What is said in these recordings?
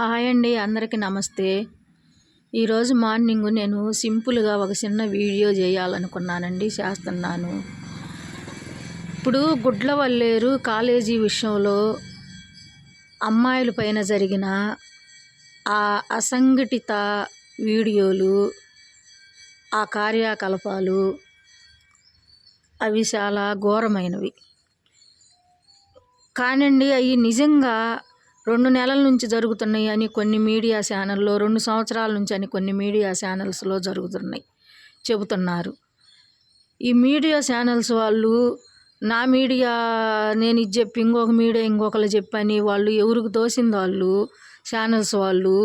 Hi అండి అందరికీ నమస్తే. ఈరోజు మార్నింగ్ నేను సింపుల్గా ఒక చిన్న వీడియో చేయాలనుకున్నానండి చేస్తున్నాను. ఇప్పుడు గుడ్ల వల్లేరు కాలేజీ విషయంలో అమ్మాయిల పైన జరిగిన ఆ అసంఘటిత వీడియోలు ఆ కార్యకలాపాలు అవి చాలా ఘోరమైనవి. కానండి అవి నిజంగా రెండు నెలల నుంచి జరుగుతున్నాయి అని కొన్ని మీడియా ఛానల్లో రెండు సంవత్సరాల నుంచి అని కొన్ని మీడియా ఛానల్స్లో జరుగుతున్నాయి చెబుతున్నారు. ఈ మీడియా ఛానల్స్ వాళ్ళు నా మీడియా నేను ఇది చెప్పి ఇంకొక మీడియా ఇంకొకరు చెప్పని వాళ్ళు ఎవరికి దోసింది వాళ్ళు ఛానల్స్ వాళ్ళు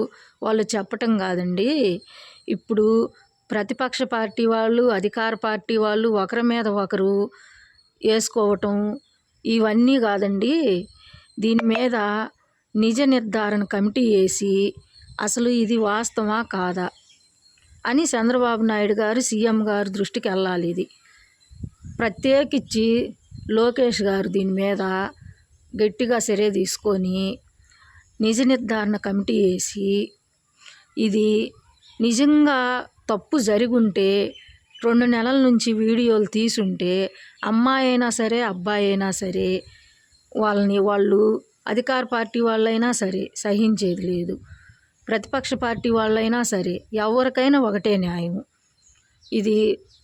వాళ్ళు చెప్పటం కాదండి. ఇప్పుడు ప్రతిపక్ష పార్టీ వాళ్ళు అధికార పార్టీ వాళ్ళు ఒకరి మీద ఒకరు వేసుకోవటం ఇవన్నీ కాదండి. దీని మీద నిజ నిర్ధారణ కమిటీ వేసి అసలు ఇది వాస్తవా కాదా? అని చంద్రబాబు నాయుడు గారు సీఎం గారు దృష్టికి వెళ్ళాలి ఇది. ప్రత్యేకించి లోకేష్ గారు దీని మీద గట్టిగా చర్య తీసుకొని నిజ నిర్ధారణ కమిటీ వేసి ఇది నిజంగా తప్పు జరిగుంటే రెండు నెలల నుంచి వీడియోలు తీసుంటే అమ్మాయి అయినా సరే అబ్బాయి అయినా సరే వాళ్ళని వాళ్ళు అధికార పార్టీ వాళ్ళైనా సరే సహించేది లేదు. ప్రతిపక్ష పార్టీ వాళ్ళైనా సరే ఎవరికైనా ఒకటే న్యాయం ఇది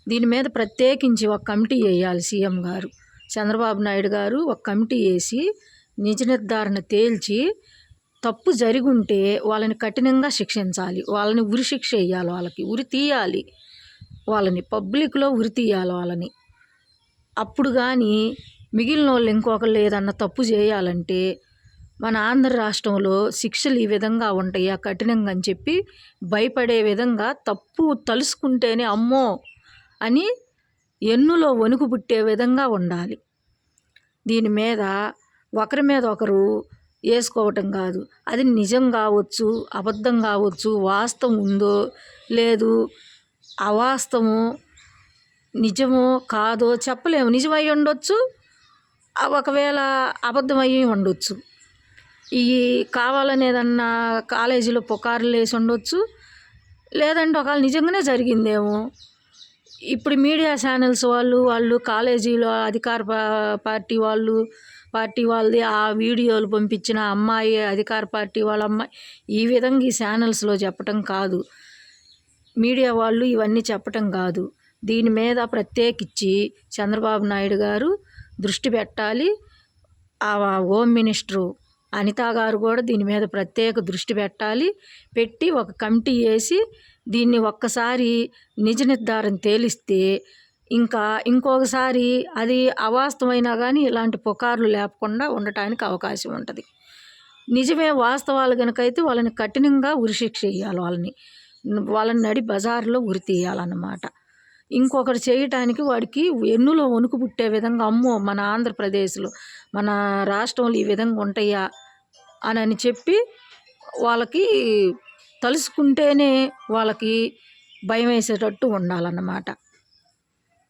దీని మీద ప్రత్యేకించి ఒక కమిటీ వేయాలి సీఎం గారు. చంద్రబాబు నాయుడు గారు ఒక కమిటీ వేసి నిజ నిర్ధారణ తేల్చి తప్పు జరిగుంటే వాళ్ళని కఠినంగా శిక్షించాలి. వాళ్ళని ఉరి శిక్ష వేయాలి వాళ్ళకి ఉరి తీయాలి వాళ్ళని పబ్లిక్లో ఉరి తీయాలి వాళ్ళని. అప్పుడు కానీ మిగిలిన వాళ్ళు ఇంకొకరు ఏదన్నా తప్పు చేయాలంటే మన ఆంధ్ర రాష్ట్రంలో శిక్షలు ఈ విధంగా ఉంటాయా కఠినంగా అని చెప్పి భయపడే విధంగా తప్పు తలుసుకుంటేనే అమ్మో అని ఎన్నులో వణుకు పుట్టే విధంగా ఉండాలి. దీని మీద ఒకరి మీద ఒకరు వేసుకోవటం కాదు. అది నిజం కావచ్చు అబద్ధం కావచ్చు వాస్తవం ఉందో లేదు అవాస్తవము నిజమో కాదో చెప్పలేము. నిజమై ఉండొచ్చు ఒకవేళ అబద్ధమయ్యి ఉండొచ్చు. ఈ కావాలనేదన్నా కాలేజీలో పుకార్లు వేసి ఉండొచ్చు. లేదంటే ఒకవేళ నిజంగానే జరిగిందేమో. ఇప్పుడు మీడియా ఛానల్స్ వాళ్ళు వాళ్ళు కాలేజీలో అధికార పార్టీ వాళ్ళు పార్టీ వాళ్ళది ఆ వీడియోలు పంపించిన అమ్మాయి అధికార పార్టీ వాళ్ళ అమ్మాయి ఈ విధంగా ఈ ఛానల్స్లో చెప్పటం కాదు. మీడియా వాళ్ళు ఇవన్నీ చెప్పటం కాదు. దీని మీద ప్రత్యేకించి చంద్రబాబు నాయుడు గారు దృష్టి పెట్టాలి. ఆ హోమ్ మినిస్టరు అనిత గారు కూడా దీని మీద ప్రత్యేక దృష్టి పెట్టాలి. పెట్టి ఒక కమిటీ వేసి దీన్ని ఒక్కసారి నిజ నిర్ధారణ తేలిస్తే ఇంకా ఇంకొకసారి అది అవాస్తవమైనా కానీ ఇలాంటి పుకార్లు లేకుండా ఉండటానికి అవకాశం ఉంటుంది. నిజమే వాస్తవాలు కనుకైతే వాళ్ళని కఠినంగా ఉరిశిక్ష వేయాలి వాళ్ళని. వాళ్ళని నడి బజార్లో ఉరి తీయాలన్నమాట. ఇంకొకటి చేయటానికి వాడికి ఎన్నులో వణుకు పుట్టే విధంగా అమ్మో మన ఆంధ్రప్రదేశ్లో మన రాష్ట్రంలో ఈ విధంగా ఉంటాయా అని అని చెప్పి వాళ్ళకి తలుసుకుంటేనే వాళ్ళకి భయం వేసేటట్టు ఉండాలన్నమాట.